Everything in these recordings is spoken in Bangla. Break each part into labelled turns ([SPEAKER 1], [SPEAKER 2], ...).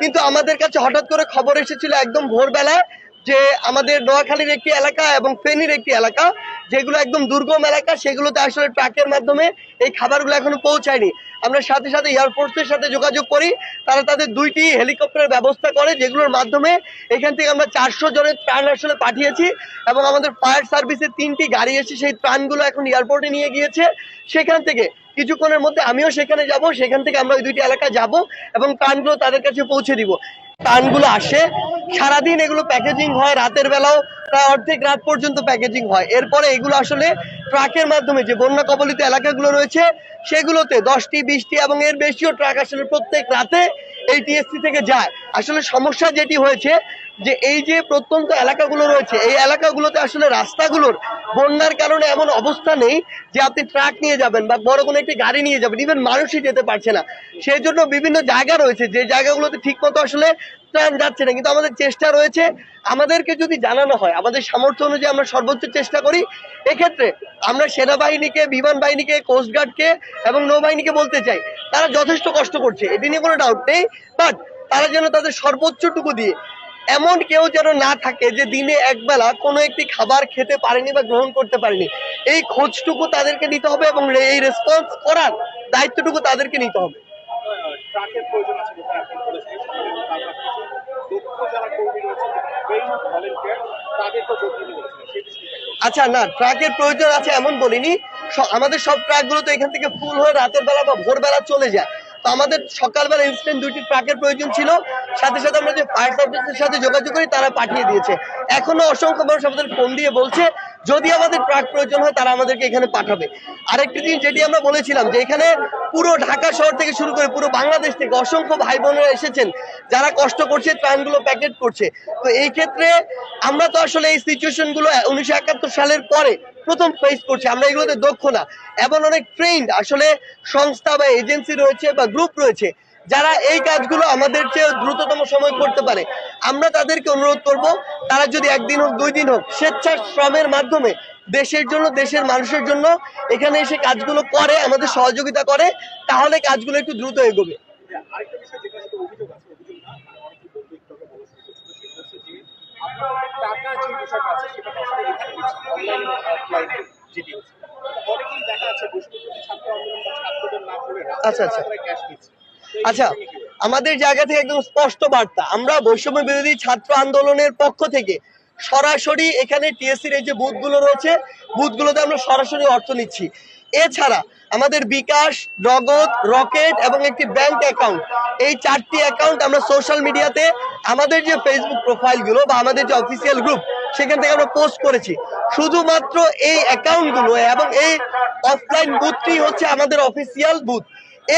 [SPEAKER 1] কিন্তু আমাদের কাছে হঠাৎ করে খবর এসেছিল একদম ভোরবেলায় যে আমাদের নোয়াখালীর একটি এলাকা এবং ফেনীর একটি এলাকা, যেগুলো একদম দুর্গম এলাকা, সেগুলোতে আসলে ট্রাকের মাধ্যমে এই খাবারগুলো এখনও পৌঁছায়নি। আমরা সাথে সাথে এয়ারফোর্সের সাথে যোগাযোগ করি, তারা তাদের দুইটি হেলিকপ্টারের ব্যবস্থা করে, যেগুলোর মাধ্যমে এখান থেকে আমরা চারশো জনের ত্রাণ আসলে পাঠিয়েছি এবং আমাদের ফায়ার সার্ভিসের তিনটি গাড়ি এসে সেই ত্রাণগুলো এখন এয়ারপোর্টে নিয়ে গিয়েছে। সেখান থেকে কিছুক্ষণের মধ্যে আমিও সেখানে যাব, সেখান থেকে আমরা ওই দুইটি এলাকায় যাব এবং ত্রাণগুলো তাদের কাছে পৌঁছে দিব। ত্রাণগুলো আসে, সারাদিন এগুলো প্যাকেজিং হয়, রাতের বেলাও প্রায় অর্ধেক রাত পর্যন্ত প্যাকেজিং হয়। এরপরে এগুলো আসলে ট্রাকের মাধ্যমে, যে বন্যা কবলিত এলাকাগুলো রয়েছে, সেগুলোতে দশটি, বিশটি এবং এর বেশিও ট্রাক আসলে প্রত্যেক রাতে এই টিএসসি থেকে যায়। আসলে সমস্যা যেটি হয়েছে যে এই যে প্রত্যন্ত এলাকাগুলো রয়েছে, এই এলাকাগুলোতে আসলে রাস্তাগুলোর বন্যার কারণে এমন অবস্থা নেই যে আপনি ট্রাক নিয়ে যাবেন বা বড় কোনো একটি গাড়ি নিয়ে যাবেন। ইভেন মানুষই যেতে পারছে না। সেই জন্য বিভিন্ন জায়গা রয়েছে। যে জায়গাগুলোতে ঠিক মতো আসলে ত্রাণ যাচ্ছে না, কিন্তু আমাদের চেষ্টা রয়েছে আমাদেরকে যদি জানানো হয়, আমাদের সামর্থ্য অনুযায়ী আমরা সর্বোচ্চ চেষ্টা করি, এক্ষেত্রে আমরা সেনাবাহিনীকে, বিমান বাহিনীকে কোস্টগার্ডকে এবং নৌবাহিনীকে বলতে চাই, তারা যথেষ্ট কষ্ট করছে, এটি নিয়ে কোনো ডাউট নেই বাট তারা যেন তাদের সর্বোচ্চটুকু দিয়ে, এমন কেউ যেন না থাকে যে দিনে একবেলা কোনো একটি খাবার খেতে পারেনি বা গ্রহণ করতে পারেনি, এই খোঁজটুকু তাদেরকে নিতে হবে এবং এই রেসপন্স করার দায়িত্বটুকু তাদেরকে নিতে হবে।
[SPEAKER 2] ট্রাকের প্রয়োজন আছে যেটা আপনি বলেছিলেন সকালে তার পাশাপাশি দক্ষ যারা কর্মী রয়েছেন যারা ট্রেন ভলেন্টিয়ার তাদেরকেও যোগ দিতে বলেছিলেন সেই বিষয়টা একটু
[SPEAKER 1] আচ্ছা না, ট্রাকের প্রয়োজন আছে এমন বলিনি। আমাদের সব ট্রাকগুলো তো এখান থেকে ফুল হয়ে রাতের বেলা বা ভোরবেলা চলে যায়। তো আমাদের সকালবেলা ইনস্ট্যান্ট দুইটি ট্রাকের প্রয়োজন ছিল। সাথে সাথে আমরা যে ফায়ার সার্ভিসের সাথে যোগাযোগ করি, তারা পাঠিয়ে দিয়েছে। এখনও অসংখ্য মানুষ আমাদের ফোন দিয়ে বলছে যদি আমাদের ট্রাক প্রয়োজন হয়, তারা আমাদেরকে এখানে পাঠাবে। আরেকটি জিনিস যেটি আমরা বলেছিলাম, যে এখানে পুরো ঢাকা শহর থেকে শুরু করে পুরো বাংলাদেশ থেকে অসংখ্য ভাই বোনেরা এসেছেন, যারা কষ্ট করছে, ত্রাণগুলো প্যাকেট করছে। তো এই ক্ষেত্রে আমরা তো আসলে এই সিচুয়েশনগুলো উনিশশো একাত্তর সালের পরে প্রথম ফেস করছি, আমরা এগুলোতে দক্ষ না। এমন অনেক ট্রেন্ড আসলে সংস্থা বা এজেন্সি রয়েছে বা গ্রুপ রয়েছে যারা এই কাজগুলো আমাদের চেয়ে দ্রুততম সময় করতে পারে আমরা তাদেরকে অনুরোধ করব তারা যদি একদিন হোক দুই দিন হোক স্বেচ্ছা শ্রমের মাধ্যমে দেশের জন্য দেশের মানুষের জন্য এখানে এসে কাজগুলো করে আমাদের সহযোগিতা করে তাহলে কাজগুলো একটু দ্রুত এগোবে।
[SPEAKER 2] মানে
[SPEAKER 1] আচ্ছা, আচ্ছা। আচ্ছা? আমাদের জায়গা থেকে একদম স্পষ্ট বার্তা। আমরা বৈষম্য বিরোধী ছাত্র আন্দোলনের পক্ষ থেকে সরাসরি এখানে টিএসসির এই যে বুথগুলো রয়েছে, বুথগুলোতে আমরা সরাসরি অর্থ নিচ্ছি। এছাড়া আমাদের বিকাশ নগদ রকেট এবং একটি ব্যাংক অ্যাকাউন্ট, এই চারটি অ্যাকাউন্ট আমরা সোশ্যাল মিডিয়াতে আমাদের যে ফেসবুক প্রোফাইলগুলো বা আমাদের যে অফিসিয়াল গ্রুপ, সেখান থেকে আমরা পোস্ট করেছি। শুধুমাত্র এই অ্যাকাউন্টগুলো এবং এই অফলাইন বুথটি হচ্ছে আমাদের অফিসিয়াল বুথ।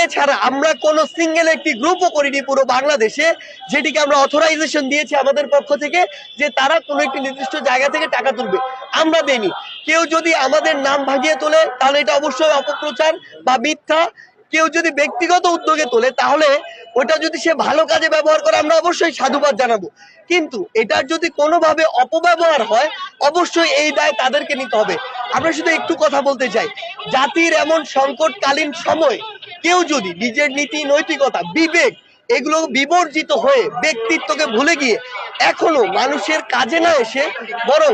[SPEAKER 1] এছাড়া আমরা কোনো সিঙ্গেল একটি গ্রুপও করিনি পুরো বাংলাদেশে, যেটিকে আমরা অথরাইজেশন দিয়েছি আমাদের পক্ষ থেকে যে তারা কোনো একটি নির্দিষ্ট জায়গা থেকে টাকা তুলবে। আমরা দেইনি। কেউ যদি আমাদের নাম ভাগিয়ে তোলে, তাহলে এটা অবশ্যই অপপ্রচার বা মিথ্যা। কেউ যদি ব্যক্তিগত উদ্যোগে তোলে, তাহলে ওটা যদি সে ভালো কাজে ব্যবহার করে, আমরা অবশ্যই সাধুবাদ জানাব। কিন্তু এটার যদি কোনোভাবে অপব্যবহার হয়, অবশ্যই এই দায় তাদেরকে নিতে হবে। আমরা শুধু একটু কথা বলতে চাই। জাতির এমন সংকটকালীন সময় কেউ যদি নিজের নীতি, নৈতিকতা, বিবেক এগুলো বিবর্জিত হয়ে ব্যক্তিত্বকে ভুলে গিয়ে এখনও মানুষের কাজে না এসে বরং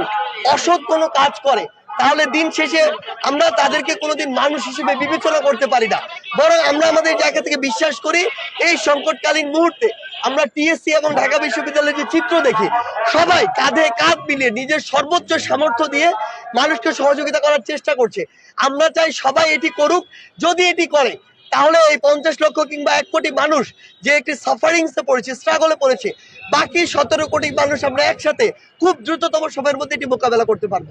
[SPEAKER 1] অসৎ কোনো কাজ করে, তাহলে দিন শেষে আমরা তাদেরকে কোনোদিন মানুষ হিসেবে বিবেচনা করতে পারি না। বরং আমরা আমাদের জায়গা থেকে বিশ্বাস করি, এই সংকটকালীন মুহূর্তে আমরা টিএসসি এবং ঢাকা বিশ্ববিদ্যালয়ের যে চিত্র দেখি, সবাই কাঁধে কাঁধ মিলিয়ে নিজের সর্বোচ্চ সামর্থ্য দিয়ে মানুষকে সহযোগিতা করার চেষ্টা করছে। আমরা চাই সবাই এটি করুক, যদি এটি করে তাহলে এই পঞ্চাশ লক্ষ কিংবা এক কোটি মানুষ যে একটি সাফারিংসে পড়েছে স্ট্রাগলে পড়েছে, বাকি সতেরো কোটি মানুষ আমরা একসাথে খুব দ্রুততম সময়ের মধ্যে এটি মোকাবেলা করতে পারব।